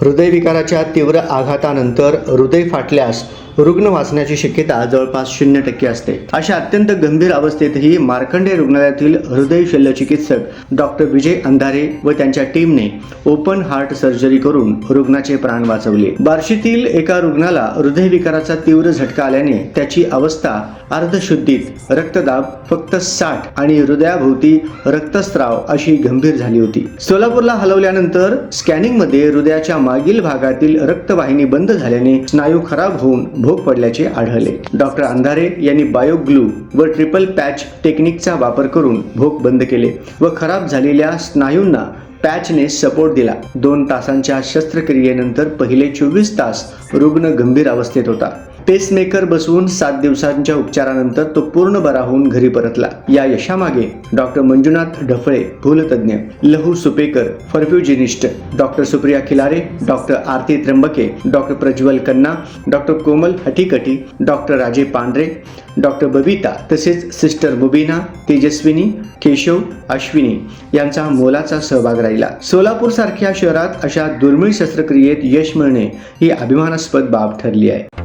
हृदयविकाराच्या तीव्र आघातानंतर हृदय फाटल्यास रुग्ण वाचण्याची शक्यता जवळपास शून्य टक्के असते. अशा अत्यंत गंभीर अवस्थेतही मार्कंडे रुग्णालयातील हृदय शल्यचिकित्सक डॉक्टर विजय अंधारे व त्यांच्या टीमने ओपन हार्ट सर्जरी करून रुग्णाचे प्राण वाचवले. बार्शीतील एका रुग्णाला हृदयविकाराचा तीव्र झटका आल्याने त्याची अवस्था अर्धशुद्धीत रक्तदाब फक्त साठ आणि हृदयाभोवती रक्तस्राव अशी गंभीर झाली होती. सोलापूरला हलवल्यानंतर स्कॅनिंगमध्ये हृदयाच्या मागील भागातील रक्तवाहिनी बंद झाल्याने स्नायू खराब होऊन भोग पडल्याचे आढळले. डॉक्टर अंधारे यांनी बायोग्लू व ट्रिपल पॅच टेक्निकचा वापर करून भोग बंद केले व खराब झालेल्या स्नायूंना पॅचने सपोर्ट दिला. दोन तासांच्या शस्त्रक्रियेनंतर पहिले चोवीस तास रुग्ण गंभीर अवस्थेत होता. पेसमेकर बसवून सात दिवसांच्या उपचारानंतर तो पूर्ण बरा होऊन घरी परतला. या यशामागे doctor Manjunath Dhaphale भूलतज्ञ Lahu Supekar perfusionist doctor Supriya Khilare doctor Aarti Trimbake doctor Prajwal Kanna doctor Komal हटीकटी doctor राजे पांढरे डॉक्टर बबिता तसेच सिस्टर मुबीना तेजस्विनी केशव अश्विनी यांचा मोलाचा सहभाग राहिला. सोलापूर सारख्या शहरात अशा दुर्मिळ शस्त्रक्रियेत यश मिळणे ही अभिमानास्पद बाब ठरली आहे.